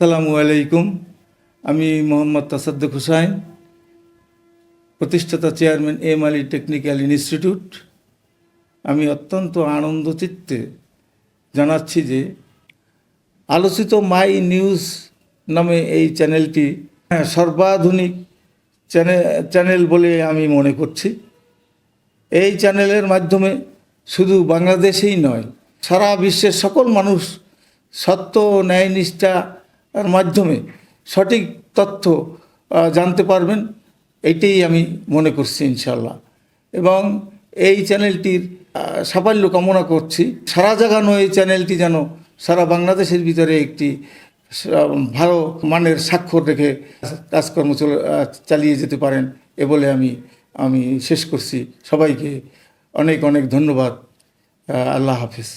আসসালামু আলাইকুম। আমি মোহাম্মদ তাসাদ্দুক হুসাইন, প্রতিষ্ঠাতা chairman M Ali technical institute. আমি অত্যন্ত আনন্দ চিত্তে জানাচ্ছি যে আলোচিত মাই নিউজ নামে এই চ্যানেলটি সর্বাধুনিক চ্যানেল বলে আমি মনে করছি। এই চ্যানেলের মাধ্যমে শুধু বাংলাদেশেই নয়, সারা বিশ্বের সকল মানুষ সত্য ন্যায় ন্যায়নিষ্ঠার মাধ্যমে সঠিক তথ্য জানতে পারবেন এইটাই আমি মনে করছি ইনশাল্লাহ এবং এই চ্যানেলটির সাফল্য কামনা করছি। সারা জাগানো এই চ্যানেলটি যেন সারা বাংলাদেশের ভিতরে একটি ভালো মানের স্বাক্ষর রেখে কাজকর্ম চলে চালিয়ে যেতে পারেন, এ বলে আমি আমি শেষ করছি। সবাইকে অনেক অনেক ধন্যবাদ। আল্লাহ হাফিজ।